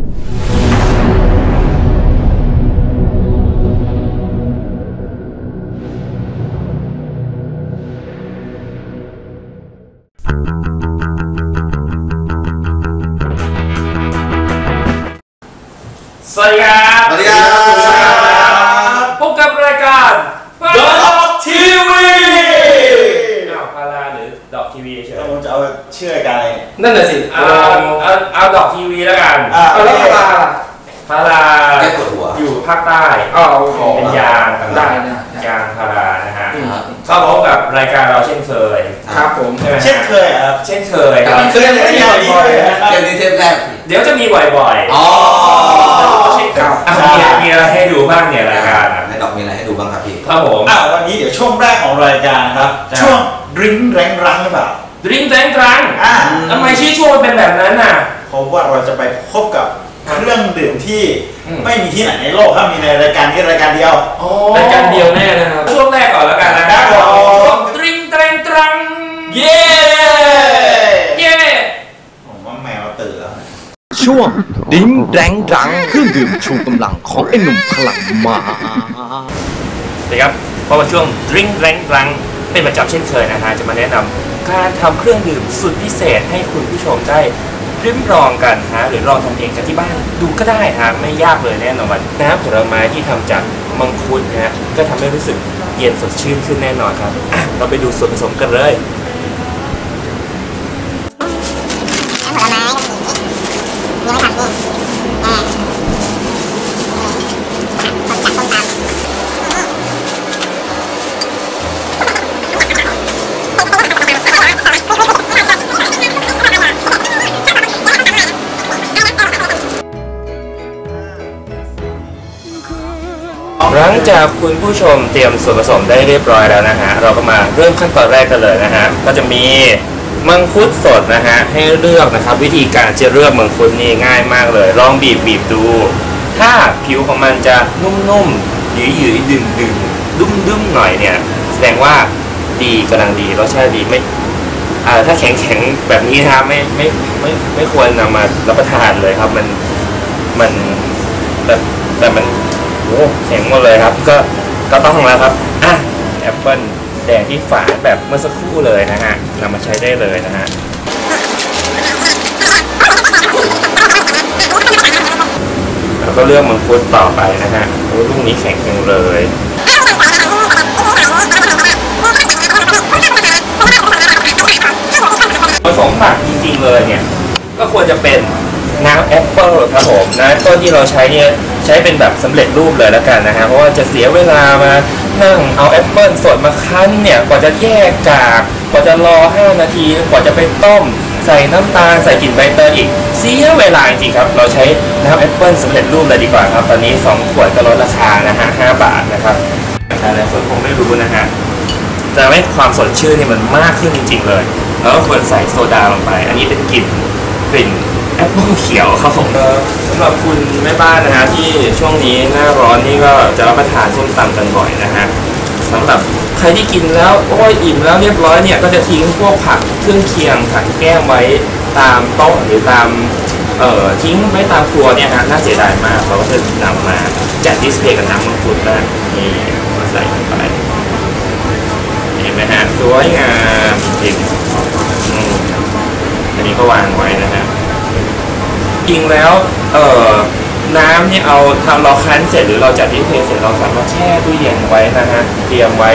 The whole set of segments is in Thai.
you รายการเราเช่นเคยครับผมใช่ไหมฮะเช่นเคยครับเช่นเคยครับเคยเลยที่นี้เลยนะครัเกบมนี้เทปแรกเดี๋ยวจะมีบ่อยๆอ๋อเช่นเคยอะมีมีอะไรให้ดูบ้างเนี่ยรายการอะในดอกมีอะไรให้ดูบ้างครับพี่ครับผมอ่าวันนี้เดี๋ยวช่วงแรกของรายการนะครับจ้ะช่วงดริ้งแรงรังหรือเปล่าดริงแตงตรังอ่าทำไมชื่อช่วงมันเป็นแบบนั้นน่ะเพราะว่าเราจะไปพบกับเครื่องดื่มที่อืมไม่มีที่ไหนในโลกครับมีในรายการนี้รายการเดียวรายการเดียวแน่นะครับช่วงแรกก่อนแล้วกันนะครับ เย้ เย้ ผมว่าแมวตื่นแล้วช่วงดิ้งแรงรังเครื่องดื่มชูกำลังของไอ้หนุ่มพลังมาสวัสดีครับพบกับช่วงดริงแรงรังเป็นประจำเช่นเคยนะฮะ จะมาแนะนำการทำเครื่องดื่มสุดพิเศษให้คุณผู้ชมได้ริมรองกันฮะ หรือลองทำเองจากที่บ้านดูก็ได้ฮะ ไม่ยากเลยแน่นอนน้ำผลไม้ที่ทำจากมังคุดนะฮะ ก็ทำให้รู้สึกเย็นสดชื่นขึ้นแน่นอนครับอะเราไปดูส่วนผสมกันเลย จากคุณผู้ชมเตรียมส่วนผสมได้เรียบร้อยแล้วนะฮะ เราก็มาเริ่มขั้นตอนแรกกันเลยนะฮะ ก็จะมีมังคุดสดนะฮะ ให้เลือกนะครับ วิธีการจะเลือกมังคุดนี่ง่ายมากเลย ลองบีบบีบดู ถ้าผิวของมันจะนุ่มๆหยืดหยืดดึงดึงดุ้มดุ้มๆหน่อยเนี่ย แสดงว่าดีกำลังดีรสชาติดีไม่อ่าถ้าแข็งแข็งๆแบบนี้นะไม่ไม่ไม่ไม่ควรนำมารับประทานเลยครับ มันมันแต่แต่มัน โอ้แข็งหมดเลยครับ ก็ก็ต้องแล้วครับอะแอปเปิลแดงที่ฝาแบบเมื่อสักครู่เลยนะฮะนำมาใช้ได้เลยนะฮะแล้วก็เลือกมังคุดต่อไปนะฮะโอ้ลูกนี้แข็งจังเลยผสมหมักจริงๆเลยเนี่ย ก็ควรจะเป็นน้ำแอปเปิลครับผมน้ำแอปเปิลที่เราใช้เนี่ย ช้เป็นแบบสำเร็จรูปเลยแล้วกันนะฮะเพราะว่าจะเสียเวลามานั่งเอาแอปเปิลสดมาคั้นเนี่ยกว่าจะแยกกากกว่าจะรอ 5 นาที กว่าจะไปต้ม ใส่น้ำตาล ใส่กลิ่นใบเตยอีก เสียเวลาจริงครับ เราใช้น้ำแอปเปิลสำเร็จรูปเลยดีกว่าครับ ตอนนี้ 2 ขวดก็ลดราคานะฮะ 5 บาทนะครับหลายคนคงไม่รู้นะฮะจะให้ความสดชื่นเนี่ยมันมากขึ้นจริง ๆ เลย แล้วก็ควรใส่โซดาลงไป อันนี้เป็นกลิ่นกลิ่นแอปเปิลเขียวครับผมสำหรับคุณแม่บ้านนะฮะที่ช่วงนี้หน้าร้อนนี่ก็จะรับประทานส้มตำกันบ่อยนะฮะสำหรับใครที่กินแล้วโอ้ยอิ่มแล้วเรียบร้อยเนี่ยก็จะทิ้งพวกผักเครื่องเคียงผักแก้มไว้ตามโต๊ะหรือตามเอ่อทิ้งไว้ตามครัวเนี่ยฮะน่าเสียดายมากเราก็จะนำมาจัดดิสเพย์กับน้ำมังคุดนะนี่มาใส่ลงไปเห็นไหมฮะสวยงามจริงอืมอันนี้ก็วางไว้นะฮะ จริงแล้วเอ่อน้ำเนี่ยเอาทำเราคั้นเสร็จหรือเราจัดที่เพลเสร็จเราสามารถแช่ตู้เย็นไว้นะฮะเตรียมไว้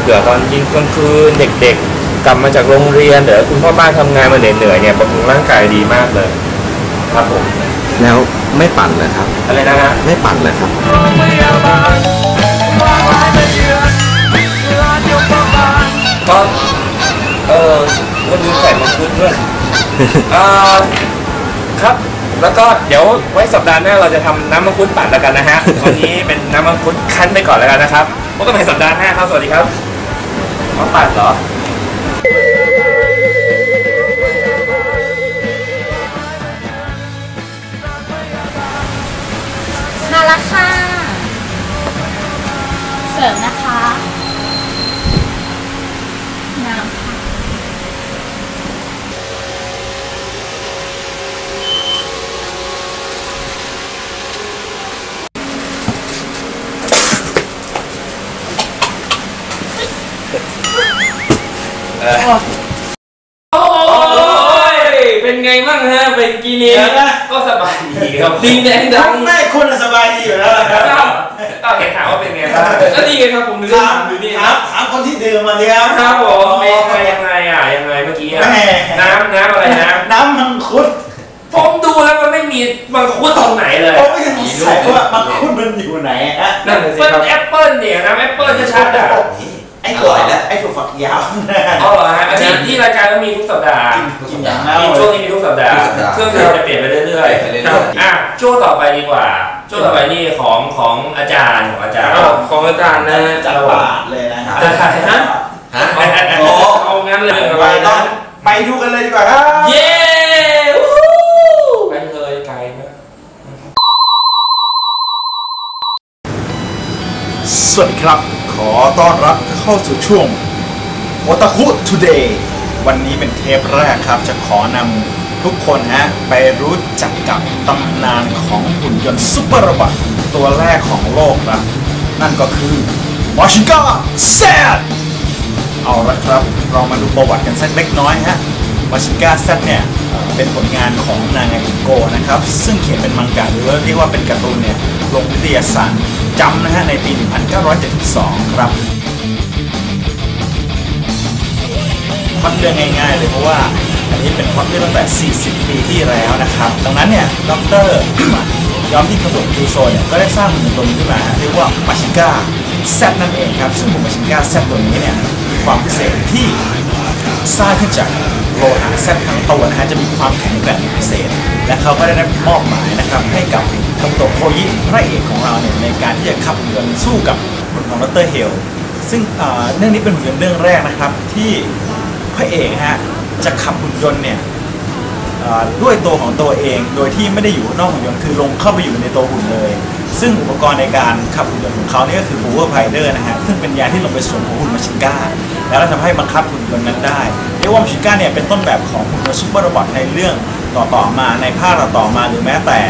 เผื่อตอนยิงกลางคืนเด็กๆ กลับมาจากโรงเรียนเดี๋ยวคุณพ่อบ้านทำงานมาเหนื่อยๆเนี่ยบำรุงร่างกายดีมากเลยครับผมแล้วไม่ปั่นเลยครับ อะไรนะฮะ ไม่ปั่นเลยครับ ก็เออวันนี้ใส่มังคุดด้วย อ่าครับ แล้วก็เดี๋ยวไว้สัปดาห์หน้าเราจะทำน้ำมังคุดปั่นแล้วกันนะฮะวันนี้เป็นน้ำมังคุดคั้นไปก่อนแล้วกันนะครับพบกันใหม่สัปดาห์หน้าครับ สวัสดีครับมาปั่นเหรอมาล้วค่ะ เสริมนะคะ น้ำค่ะ ค โอ้ยเป็นไงบ้างฮะ เป็นกีนี้เดี๋ยวนะก็สบายดีครับดิงแดงดังไม่คุณสบายดีอยู่แล้วนะครับก็เห็นถามว่าเป็นไงบ้างแล้วนี่ไงครับผมนึกถาถามมอยู่นี่ถามถามคนที่ดื่มมาดิครับครับผมเป็นไงยังไงอะยังไงเมื่อกี้อะแม่น้ำน้ำอะไรนะน้ำมังคุดผมดูแล้วมันไม่มีมังคุดตรงไหนเลยผมไม่สงสัยว่ามังคุดมันอยู่ไหนฮะนั่นน่ะสิมันครับแอปเปิลเนี่ยน้ำแอปเปิลชัดๆอะ ไอ้ถั่วไอ้ถั่วฝักยาวเอาเหรอฮะอันนี้ที่รายการก็มีทุกสัปดาห์กินอย่างนั้นมีช่วงนี้มีทุกสัปดาห์ทุกสัปดาห์เครื่องดื่มจะเปลี่ยนไปเรื่อยไปเรื่อยๆๆครับอะช่วงต่อไปดีกว่าช่วงต่อไปนี่ของของอาจารย์ของอาจารย์อ้าวของอาจารย์นะฮะจัดปาดเลยนะครัจะถ่ายฮะฮะโอ้เอางั้นเลยไปต้องไปดูกันเลยดีกว่าครับเย้วู้ไปเลยไกลนะสวัสดีครับ ขอต้อนรับเข้าสู่ช่วง w a t a k u Today วันนี้เป็นเทปแรกครับ จะขอนำทุกคนฮะไปรู้จักกับตำนานของหุ่นยนต์ซุปเปอร์โรบอทตัวแรกของโลกครับ นั่นก็คือมอชิก้าแซดเอาละครับ เรามาดูประวัติกันสักเล็กน้อยฮะมอชิก้าแซดเนี่ย เป็นผลงานของนางาอิโกนะครับ ซึ่งเขียนเป็นมังงะหรือเรียกว่าเป็นการ์ตูนเนี่ยลงนิตยสาร จำนะฮะในปี 1972 ครับพล็อดเรื่องง่ายๆเลยเพราะว่าอันนี้เป็นพล็อดเรื่องตั้งแต่ 40 ปีที่แล้วนะครับดังนั้นเนี่ยดรยอมที่ขบวนจูโซเนี่ยก็ได้สร้างหุ่นต์ตัวนี้ขึ้นมาเรียกว่ามาชิก้าแซนั่นเองครับ ซึ่งหุ่นมาชิก้าแซดตัวนี้เนี่ยมีความพิเศษที่สร้างขึ้นจากโลหะแซดทั้งตัวนะฮะจะมีความแข็งแกร่งพิเศษ และเขาก็ได้รับมอบหมายนะครับ โตโคยิพระเอกของเราเนี่ยในการที่จะขับหุ่นยนต์สู้กับหุ่นของดรเฮลซึ่งเรื่องนี้เป็นหุ่นยนต์เรื่องแรกนะครับ ที่พระเอกฮะจะขับหุ่นยนต์เนี่ยด้วยตัวของตัวเองโดยที่ไม่ได้อยู่นอกหุ่นยนต์คือลงเข้าไปอยู่ในตัวหุ่นเลย ซึ่งอุปกรณ์ในการขับหุ่นยนต์ของเขาเนี่ยก็คือ Power Rider นะฮะซึ่งเป็นยาที่ลงไปสวมของหุ่นมาชิก้าแล้วทำให้บังคับหุ่นยนต์นั้นได้เรียกว่ามาชิก้าเนี่ยเป็นต้นแบบของหุ่นยนต์ซูเปอร์โรบอทในเรื่องต่อๆมาในภาคต่อๆมาหรือแม้แต่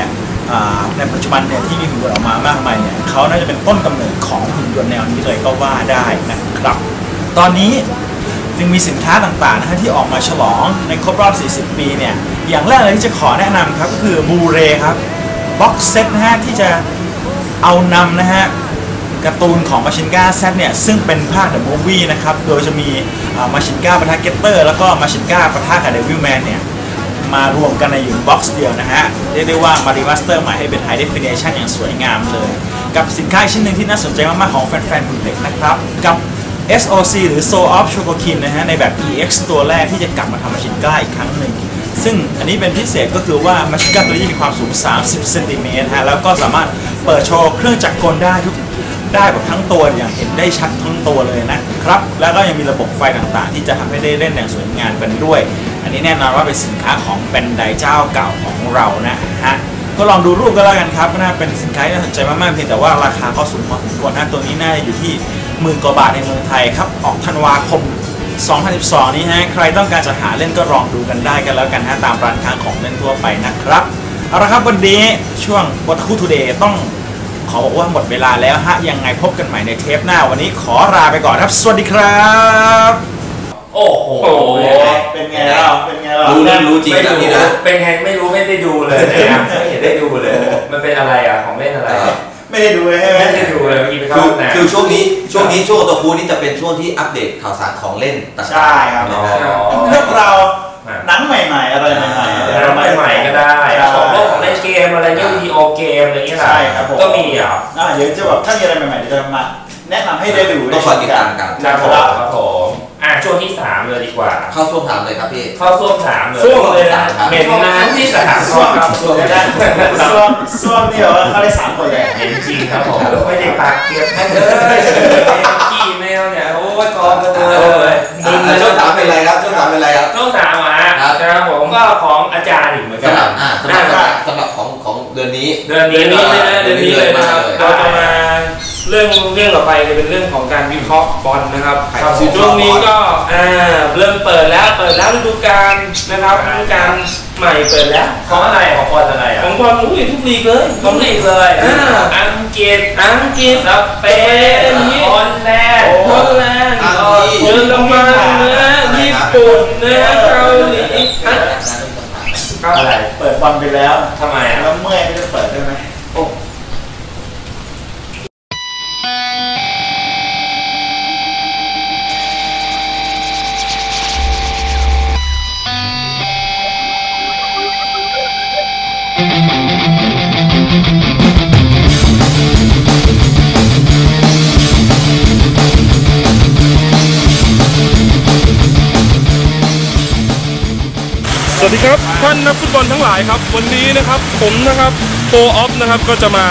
ในปัจจุบันเนี่ยที่มีหุ่นยนต์ออกมามากมายเนี่ยเขาน่าจะเป็นต้นกำเนิดของหุ่นยนต์แนวนี้เลยก็ว่าได้นะครับ ตอนนี้จึงมีสินค้าต่างๆนะฮะที่ออกมาฉลองในครบรอบ 40 ปีเนี่ยอย่างแรกเลยที่จะขอแนะนำครับก็คือบูเรครับบ็อกเซตนะฮะที่จะเอานำนะฮะการ์ตูนของมาชินก้าแซเนี่ยซึ่งเป็นภาคเดอะมูฟวี่นะครับ โดยจะมีมาชินก้าปะทะเกตเตอร์แล้วก็มาชินก้าปะทะกับเดวิลแมนเนี่ย มารวมกันในอยู่บ็อกซ์เดียวนะฮะ เรียกได้ว่ามารีมาสเตอร์ใหม่ให้เป็น High Definition อย่างสวยงามเลย กับสินค้าชิ้นหนึ่งที่น่าสนใจมากๆของแฟนๆหุ่นเหล็กนะครับ กับ SOC หรือ Soul of Chocokin นะฮะ ในแบบ EX ตัวแรกที่จะกลับมาทำมาชินก้าอีกครั้งหนึ่ง ซึ่งอันนี้เป็นพิเศษก็คือว่ามาชินก้าตัวนี้มีความสูง 30 เซนติเมตรฮะ แล้วก็สามารถเปิดโชว์เครื่องจักรกลได้ทุกได้แบบทั้งตัวอย่างเห็นได้ชัดทั้งตัวเลยนะครับ แล้วก็ยังมีระบบไฟต่างๆ ที่จะทำให้ได้เล่นอย่างสวยงามกันด้วย อันนี้แน่นอนว่าเป็นสินค้าของแบรนด์ไดเจ้าเก่าของเรานะฮะก็ลองดูรูปก็แล้วกันครับน่าเป็นสินค้าที่น่าสนใจมากๆเพียงแต่ว่าราคาก็สูงพอสมควรนะตัวนี้น่าจะอยู่ที่หมื่นกว่าบาทในเมืองไทยครับออกธันวาคม 2012 นี้ฮะใครต้องการจะหาเล่นก็ลองดูกันได้กันแล้วกันฮะตามร้านค้าของเล่นทั่วไปนะครับเอาละครับวันนี้ช่วงวัตคุทูเดย์ต้องขอบอกว่าหมดเวลาแล้วฮะยังไงพบกันใหม่ในเทปหน้าวันนี้ขอลาไปก่อนครับ สวัสดีครับ โอ้โห เป็นไงเราเป็นไงเรารู้เรื่องรู้จริงไม่แล้วรู้นี่นะ เป็นไงไม่รู้ไม่ได้ดูเลยนะครับไม่เห็นได้ดูเลย มันเป็นอะไรอะของเล่นอะไรเออไม่ได้ดูเลยใช่ไหมไม่ได้ดูเลยเมื่อกี้ไปเข้าคือห้องน้ำ คือช่วงนี้ช่วงนี้ช่วงตัวคูนี่จะเป็นช่วงที่อัปเดตข่าวสารของเล่นต่างๆใช่ครับนะอ๋อฮะเรื่องเราวหนังใหม่ๆ อะไรใหม่ๆน้ำใหม่ๆก็ได้ใช่ ของโลกของเล่นเกมอะไรเงี้ยวิดีโอเกมอะไรเงี้ยใช่ครับผม ก็มีอะอ่าเดี๋ยวจะแบบถ้ามีอะไรใหม่ๆเดี๋ยวจะมาแนะนำให้ได้ดูต้องคอยติดตามกันครับผมครับผม อะช่วงที่สามเลยดีกว่า เข้าช่วงถามเลยครับพี่ เข้าส้วมสามเลยส้วมเลยนะครับเหม็นนะช่วงที่สามส้วมครับส้วมได้ส้วมส้วมนี่เหรอเขาได้สามคนเลยเห็นจริงครับผมไม่ได้ปากเก็บให้เลยขี้แมวเนี่ยโอ้ยกองกันเลยอะช่วงถามเป็นไรครับช่วงถามเป็นไรครับช่วงสามอะครับครับผมก็ของอาจารย์อีกเหมือนกัสำนหรับอ่าสำหรับสำหรับสำหรับของของเดือนนี้ เดือนเดืนี้อนนี้เลยเลยนะเดือนนี้เลยนะครับเราจะมาเรื่องเรื่องต่อไปจะเป็นเรื่องของการวิเคราะห์บอลนะครับครับช่วงนี้ก็อ่าเริ่มเปิดแล้วเปิดแล้วฤดูกาลนะครับฤดูกาลใหม่เปิดแล้วของอะไรของบอลอะไรอะของบอลอุ้ยทุกลีกเลยของลีกเลยอ่าอังกฤษอังกฤษสเปนสเปนฮอลแลนด์ฮอลแลนด์อังกฤษเยอรมันนะญี่ปุ่นนะฮะเกาหลีฮะเกาอะไรเปิดบอลไปแล้วทำไมอะแล้วเมื่อยไม่ได้เปิดได้ไหม วัสดีครับท่านนักฟุตบอลทั้งหลายครับ วันนี้นะครับผมนะครับโปรออฟนะครับก็จะมา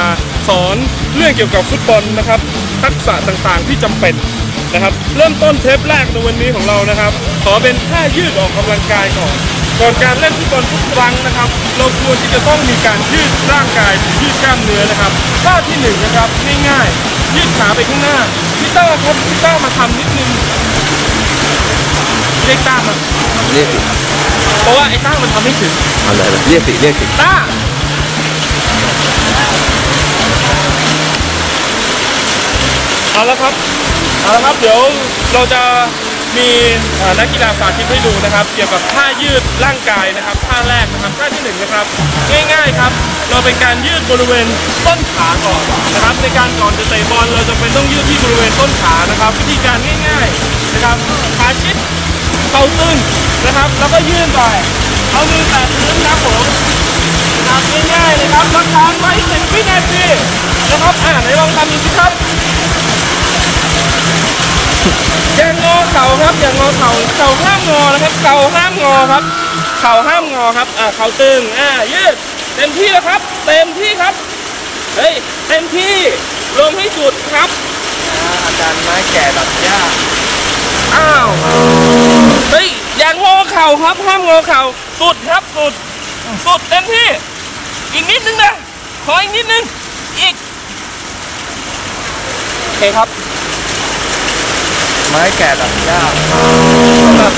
สอนเรื่องเกี่ยวกับฟุตบอลนะครับ ทักษะต่างๆที่จำเป็นนะครับ เริ่มต้นเทปแรกในวันนี้ของเรานะครับ ขอเป็นท่ายืดออกกำลังกายก่อนก่อนการเล่นฟุตบอลทุกครั้งนะครับ เราควรที่จะต้องมีการยืดร่างกายยืดกล้ามเนื้อนะครับท่าที่หนึ่งนะครับง่ายๆยืดขาไปข้างหน้าพี่ต้าครับพี่ต้ามาทำนิดนึง เรียกต้ามาเรียกสิเพราะว่าไอ้ต้ามันทำไม่ถึงอะไรล่ะเรียกสิเรียกสิต้าเอาละครับเอาละครับเดี๋ยวเราจะมีเอ่อนักกีฬาสาธิตให้ดูนะครับ เกี่ยวกับท่ายืดร่างกายนะครับท่าแรกนะครับท่าที่หนึ่งนะครับ ง่ายๆครับ เราเป็นการยืดบริเวณต้นขาก่อนนะครับ ในการก่อนจะเตะบอลเราจะเป็นต้องยืดที่บริเวณต้นขานะครับ วิธีการง่าย ๆนะครับขาชิด เข่าตึงนะครับ แล้วก็ยื่นไป เอามือแตะพื้นครับผมนะครับง่ายๆเลยครับรักค้างไว้สิบวินาทีนะครับ อ่าไหนลองทำดูสิครับอย่างงอเข่าครับอย่างงอเข่าเข่าห้ามงอนะครับ เข่าห้ามงอครับ เข่าห้ามงอครับ อ่าเข่าตึง อ่า ยืด เต็มที่แล้วครับ เต็มที่ครับ เฮ้ย เต็มที่ ลงให้สุดครับอาจารย์ไม้แก่ดัดยาก อ้าว เฮ้ย อย่างงอเข่าครับ ห้ามงอเข่า สุดครับ สุด สุดเต็มที่ อีกนิดนึงนะ ขออีกนิดนึง อีก โอเคครับ ไม้แก่ดัดยากสำหรับ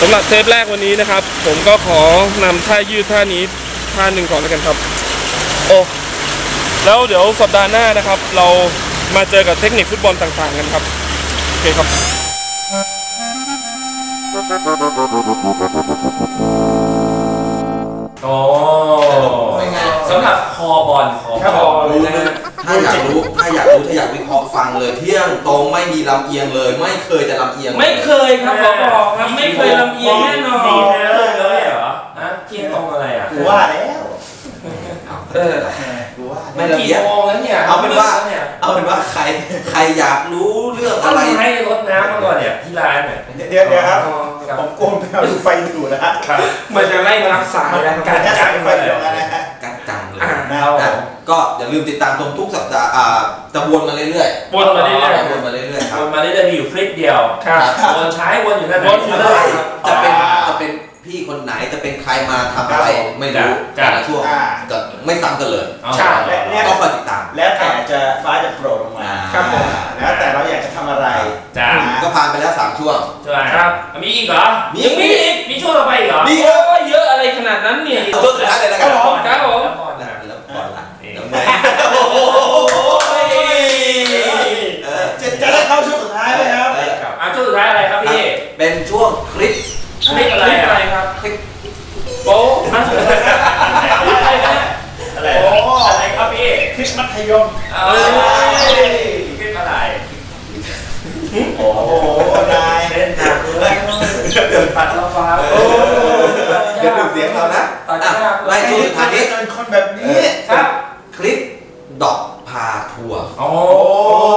สำหรับเทปแรกวันนี้นะครับ ผมก็ขอนำท่ายืดท่านี้ท่าหนึ่งก่อนแล้วกันครับ โอ้ แล้วเดี๋ยวสัปดาห์หน้านะครับ เรามาเจอกับเทคนิคฟุตบอลต่างๆกันครับ โอเคครับ โอ้สำหรับคอบอลคอบอลนะฮะ ถ้าอยากรู้ถ้าอยากรู้ถ้าอยากวิเคราะห์ฟังเลยเที่ยงตรงไม่มีลำเอียงเลย ไม่เคยจะลำเอียงลไม่เคยครับขอบอกครับไม่เคยลำเอียงแน่นอนดีเลยเหรอฮะเที่ยงตรงอะไรอะกูว่าแล้ว เออกูว่า ไม่มันลำกี่เอียงโมงแล้วเนี่ยเอาเป็นว่าเนี่ยเอาเป็นว่าใครใครอยากรู้เรื่องต้ออะงไรให้รดน้ำมาก่อนเนี่ยที่ร้านเนี่ยเดี๋ยวเดี๋ยวครับอ๋อครับผมกลัวไปเอาไฟดูนะฮะครับมันจะไล่รับสายแล้วกาการรจะจัใส่ดไฟไปเดียวกันนะฮะกัดจังเลยอ่านะเอานะก็อย่าลืมติดตามชมทุกสัปดาห์อ่าจะวนมาเรื่อยๆวนมาเรื่อยวนมาเรื่อยๆคๆรับวนมาเรื่อยๆมีอยู่คลิปเดียวครับวนใช้วนอยู่นั่นวนอยู่นั่นจะเป็นจะเป็น พี่คนไหนจะเป็นใครมาทำอะไรไม่รู้จ้ะแต่ละช่วงอ่าจะไม่ซ้ำกันเลยเอาใช่และเนี่ยต้องคอยติดตาม แล้วแต่จะฟ้าจะโปรดลงมาครับผมแล้วแต่เราอยากจะทำอะไรจ้าก็ผ่านไปแล้วสามช่วงใช่ครับมีอีกเหรอมียังมีอีกมีช่วงต่อไปอีกเหรอมีโอ้ยเยอะอะไรขนาดนั้นเนี่ยเอาช่วงสุดท้ายเลยแล้วกันครับผมครับผมนะแล้วก่อนละนี่เดี๋ยวไม่โอ้โหเออจะจะได้เข้าช่วงสุดท้ายไหมครับเอออะช่วงสุดท้ายอะไรครับพี่เป็นช่วงคลิป คลิปอะไรอะไรครับคลิปโป๊ะนะอะไรนะอะไรโป๊ะอะไรครับพี่คริสมัธยมเอ้ยคลิปอะไรโอ้โหนายเล่นหนักเลยตัดละฟ้าโอ้เดี๋ยวดูเสียงเรานะตัดอะยากเลไล่ยช่วงสุดท้ายนี้เป็นคนแบบนี้ครับคลิปดอกพาทัวร์โอ้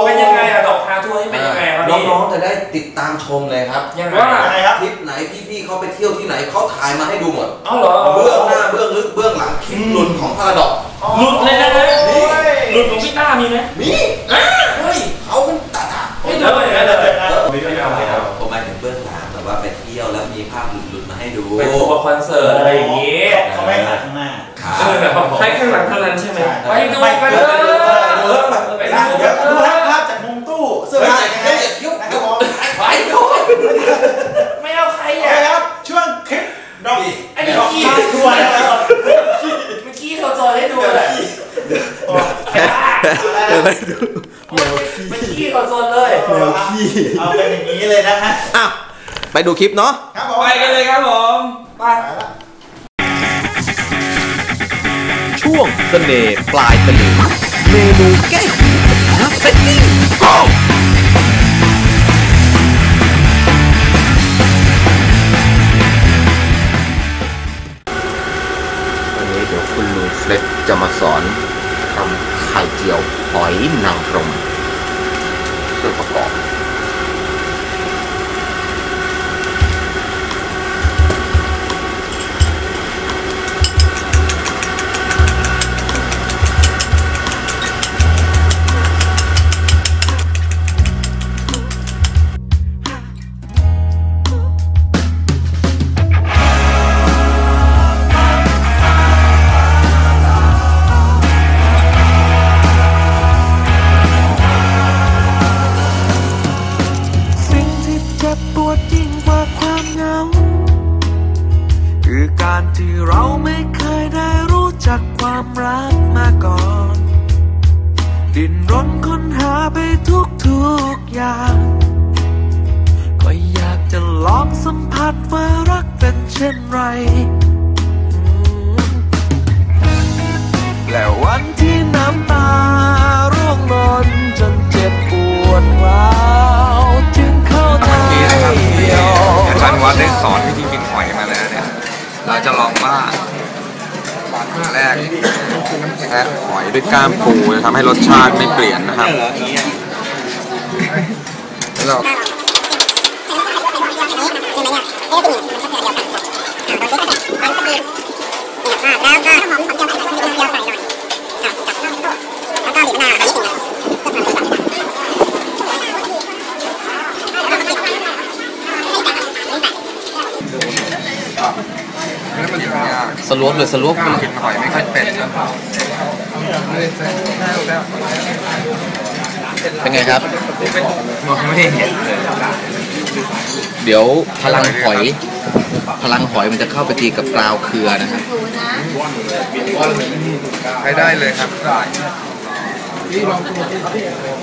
เป็นยังไงอะดอกพาทัวร์นี่เป็นยังไงครับพี่น้องๆจะได้ติดตามชมเลยครับยังไงว่าไงครับคลิปไหนพี่ๆ เขาไปเที่ยวที่ไหนเขาถ่ายมาให้ดูหมดเอ้าเหรอเบื้องหน้าเบื้องลึกเบื้องหลังคลิปหลุดของพาราดอกหลุดเลยนะหลุดของพี่ต้ามีไหมนี่อะเฮ้ยเขาเป็นตาตาไม่เดี๋ยวไม่เดี๋ยวเดี๋ยวเดี๋ยวไม่เอาไม่เอาผมหมายถึงเบื้องหลังแบบว่าไปเที่ยวแล้วมีภาพหลุดๆมาให้ดูไปทัวร์คอนเสิร์ตอะไรอย่างงี้เขาไม่ถ่ายข้างหน้าครับเออให้ข้างหลังเท่านั้นใช่ไหมใช่ไปดูกันเลยไป นะ ดู เดี๋ กั ยวน ดู เล ภาย พภาพจากมุมตู้เสื้อ เฮ้ย ผ้า อย่า ไง เคี้ยวอย่าเคี้ยว นะครับผม ไปโอ้ย ไม่เอาใคร โอเค อะ ครับ ช่วงคลิปดอก ไอ้นี่ ดอก ขี้ พาทัวร์นะครับ เมื่อกี้เขาจอให้ดูเลย อะไรดูเมื่อกี้เขาโซนเลยเอาเป็นอย่างนี้เลยนะฮะอ้าวไปดูคลิปเนาะครับผมไปกันเลยครับผมไปช่วงเสน่ห์ปลายตะลึงเมนูแก้หิวนักเซตติ้ง go วันนี้เดี๋ยวคุณลุงเฟล็กจะมาสอนทำ ไข่เจียวหอยนางรมส่วนประกอบ บปวดยิ่งกว่าความเหงา คือการที่เราไม่เคยได้รู้จักความรักมาก่อน ดิ้นรนค้นหาไปทุกทุกอย่าง ก็อยากจะลองสัมผัสว่ารักเป็นเช่นไร และวันที่น้ำตาร่วงหล่นจนเจ็บปวดร้าวจึงเข้า นี้นะครับที่อาจารย์วัดได้สอนวิธีกินหอยมาแล้วเนี่ยเราจะลองว่าแรกแทะหอยด้วยก้ามปูจะทำให้รสชาติไม่เปลี่ยนนะครับแล้วเราแล้วมันยา กสลวบเลยสลวบกินหอยไม่ค่อยเป็นนะเป็นไงครับ มองไม่เห็นเลยเดี๋ยวพลังหอย พลังหอยมันจะเข้าไปตีกับกราวเครือนะครับใช้ได้เลยครับได้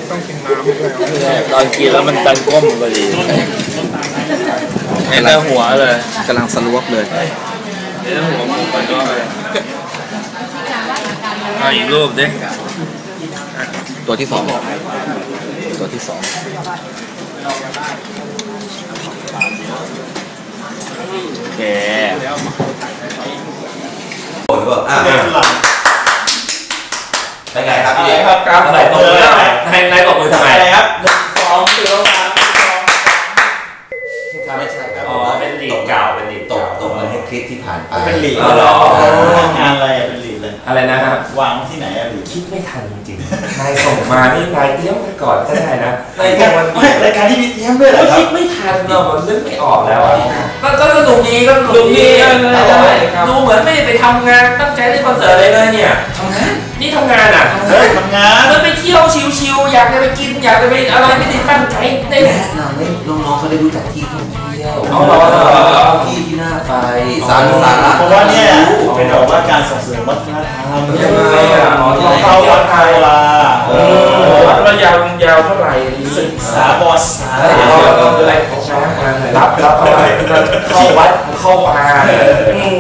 ต้องกินน้ำด้วยตอนกินแล้วมันตันก้มพอดี เห็นแต่หัวเลยกำลังสลวบเลยเห็นแต่หัวผมไปก็เอาอีกรูปดิตัวที่สองตัวที่สองโอเคโอ้ยก็อะเด็กหลังเป็นไงครับอะพี่ไรครับครับอะไรตบมือให้นายตบมือทำไมอะไรครับสองสี่สองสา ตบมือให้คลิปที่ผ่านไปเป็นหลีดอ๋อเหรอ งานอะไรอะเป็นหลีดเลยอะไรนะฮะ วางที่ไหนอะหลีดคิดไม่ทันจริงๆ นายส่งมานี่นายเตรียมไว้ก่อนก็ได้นะนายรายส่การงมันไม่รายการที่มีเตรียมด้วยเหรอครัคิบดไม่ทันเราผมนึกไม่ออกแล้วอะก็ก็สนุกดีก็สนุกดีได้ได้ครับ ดูเหมือนไม่ได้ไปทำงานตั้งใจเล่นคอนเสิร์ตเลยเลยเนี่ยทำงานนี่ทำงานอะทำเฮ้งายนทำงานมันไปเที่ยวชิวๆอยากจะไปกินอยากจะไปอะไรไม่ได้ตั้งใจได้แหละแนะนำให้น้องๆเขาได้รู้จักที่ท่องเที่ยวเอาเหรอเอเหรอที่ที่น่าไปสารสาระเพราะว่าเนี่ยเป็นแบบว่าการส่งเสริมวัฒนธรรมยังไงอะหมอที่ไหนเข้าวัดไทยลาเออวัดระยาวยาวเท่าไหร่ศึกษาบอสอะไรของช้างมารับรับเข้าไปเข้าวัดเข้าป่าอืม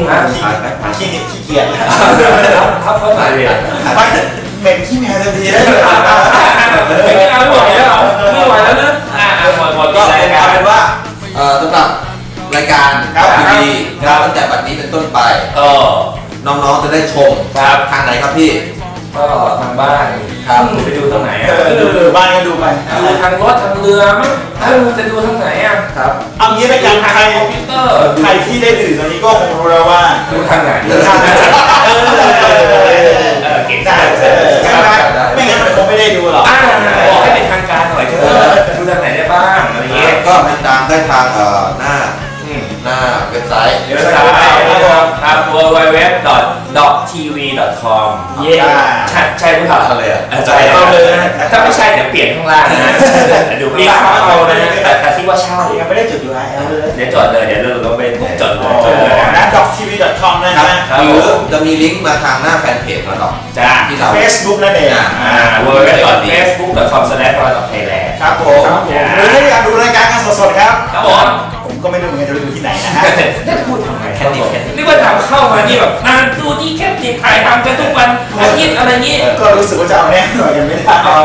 ขี้ขี้เกียจรับรับเข้าไปเลยไปเหม็นขี้แมวทันทีเลยไม่เอาไม่ไหวแล้วไม่ไหวแล้วนะอ่าหมดหมดก็ก็เป็นรายเป็นว่า สำหรับรายการครับทีวีนะครับตั้งแต่บัดนี้เป็นต้นไปเออน้องๆจะได้ชมครับทางไหนครับพี่ก็ทางบ้านครับไปดูตรงไหนอะดูดูบ้านก็ดูไปดูทางรถทางเรือมั้งเออจะดูทางไหนอะครับเอางี้รายการใครคอมพิวเตอร์ใครที่ได้ดื่มตอนนี้ก็คงรู้แล้วว่าดูทางไหนดูทางไหนเออเออเก่งได้ได้ไม่งั้นมันคงไม่ได้ดูหรอกอ่าบอกให้เป็นทางการหน่อยเถอะดูทางไหนได้ ก็ติดตามได้ทางเอ่อหน้าอืมหน้าเว็บไซต์เดี๋ยวสายนะครับครับ www.tv.com เย้ใช่ใช่หรือเปล่าอะไรอะใช่เอาเลยนะถ้าไม่ใช่เดี๋ยวเปลี่ยนข้างล่างนะเดี๋ยวดูข้างล่างเอานะแต่แต่คิดว่าใช่ยังไม่ได้จด URL เลยเดี๋ยวจดเลยเดี๋ยวเราเราเป็นจดเลยจดเลยนะนะ doctv.com นะครัฮะบหรือจะมีลิงก์มาทางหน้าแฟนเพจเราดอกจ้าที่เรา Facebook นั่นเองอ่าอ่า www.facebook.com/thailand ครับผมหรือถ้าอยากดูรายการกันสดๆครับครับผมผมก็ไม่รู้เหมือนกันจะไปดูที่ไหนนะฮะได้พูดทำไมแค่นี้แค่นี้นี่ว่าทำเข้ามานี่แบบนานดูที่แค่ติดถ่ายทำกันทุกวันอาทิตย์อะไรงี้ก็รู้สึกว่าจะเอาแน่หน่อยกันไม่ได้อ๋อ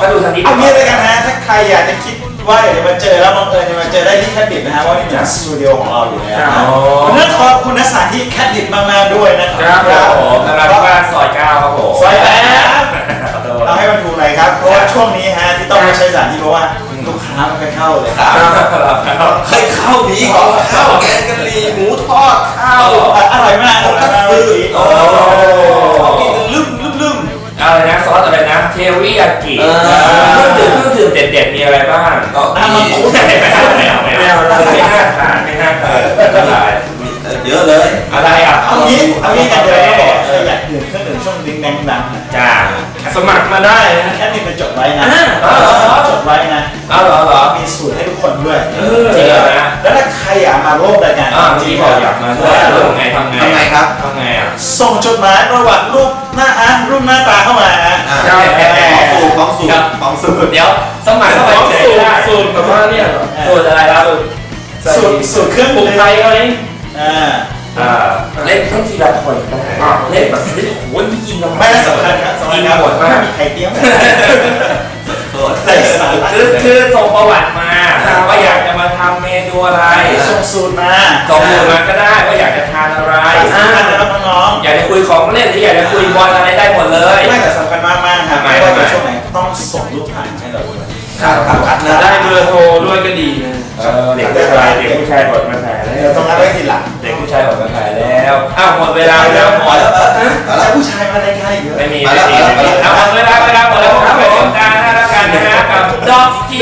ก็ดูทางนี้เอางี้เลยกันนะถ้าใครอยากจะคิด ว่าอยากจะมาเจอแล้วบังเอิญจะมาเจอได้ที่แคดดิตนะฮะว่านี่เป็นสตูดิโอของเราอยู่แล้วนะวันนี้ขอบคุณนักสถานที่แคดดิตมากๆด้วยนะคครัรับผมนะครับที่บ้านซอยเก้าครับผมซอยแปดขอโทษเอาให้มันถูกหน่อยครับเพราะว่าช่วงนี้ฮะที่ต้องมาใช้สถานที่เพราะว่าลูกค้าไม่ค่อยเข้าเลยครับเคยเข้านี้ขอข้าวแกงกะหรี่หมูทอดข้าวอร่อยมากอร่อยมากซื้อโอ้โอ้กินกันลืมลืมลืม อะไรนะซอสอะไรนะเทริยากิเออ เครื่องดื่มเครื่องดื่มเด็ดๆมีอะไรบ้างก็อะมีมังคุดไม่เอาไม่เอาไม่เอาไม่เอาไม่น่าทานไม่น่าทานอะไร เยอะเลยอะไรอะเอางี้เอางี้กันเดี๋ยวเราบอกเอออยากดื่มเครื่องดื่มช่วงดิ้งแดงดังนะจ้าสมัครมาได้นะแค่นี้ไปจดไว้นะอ๋อเหรอเหรอจดไว้นะเอาเหรอเหรอมีสูตรให้ทุกคนด้วยเออจริงเหรอนะแล้วถ้าใครอยากมาร่วมรายการอ่าเมื่อกี้บอกอยากมาด้วยทำไงทำไงทำไงครับทำไงอะส่งจดหมายประวัติรูปหน้าอะรูปหน้าตาเข้ามาฮะอ่าครับของสูตรของสูตรของสูตรเดี๋ยวสมัครเข้าไปของเฉยสูตรได้สูตรแบบว่าเนี่ยเหรอสูตรอะไรครับสูตรสูตรเครื่องปลุกไทยไหม อ่าอ่าเล่นเล่นทีละคนก็ได้เล่นแบบเล่นโหนี่ยิงกันไม่ได้สำคัญครับสำคัยิญงครับหมดไม่มากมีใครเตรียมโทษใส่สารคือคือส่งประวัติมาว่าอยากจะมาทำเมนูอะไรส่งสูตรมาส่งสูตรมาก็ได้ว่าอยากจะทานอะไรสำคัญนะครับน้องอยากจะคุยของเล่นหรืออยากจะคุยบอลอะไรได้หมดเลยๆไม่แต่สำคัญมากมากๆครับทำไมไม่ว่าทำไมจะช่วงไหนต้องส่งรูปถ่ายมาให้เราด้วยครับครับครับได้เบอร์โทรด้วยก็ดีนะ เออเด็กผู้ชายเด็กผู้ชายกดมาถ่ายแล้เดี๋ยววต้องนัดไว้ทีหลังเด็กผู้ชายกดมาถ่ายแล้วอ้าวหมดเวลาแล้วหมดแล้วจะผู้ชายมารายการอีกเหรอไม่มีไม่มีไม่มีเอาหมดเวลาเวลาหมดแล้วผมไปชมการนะแล้วกันนะฮะกับด็อกที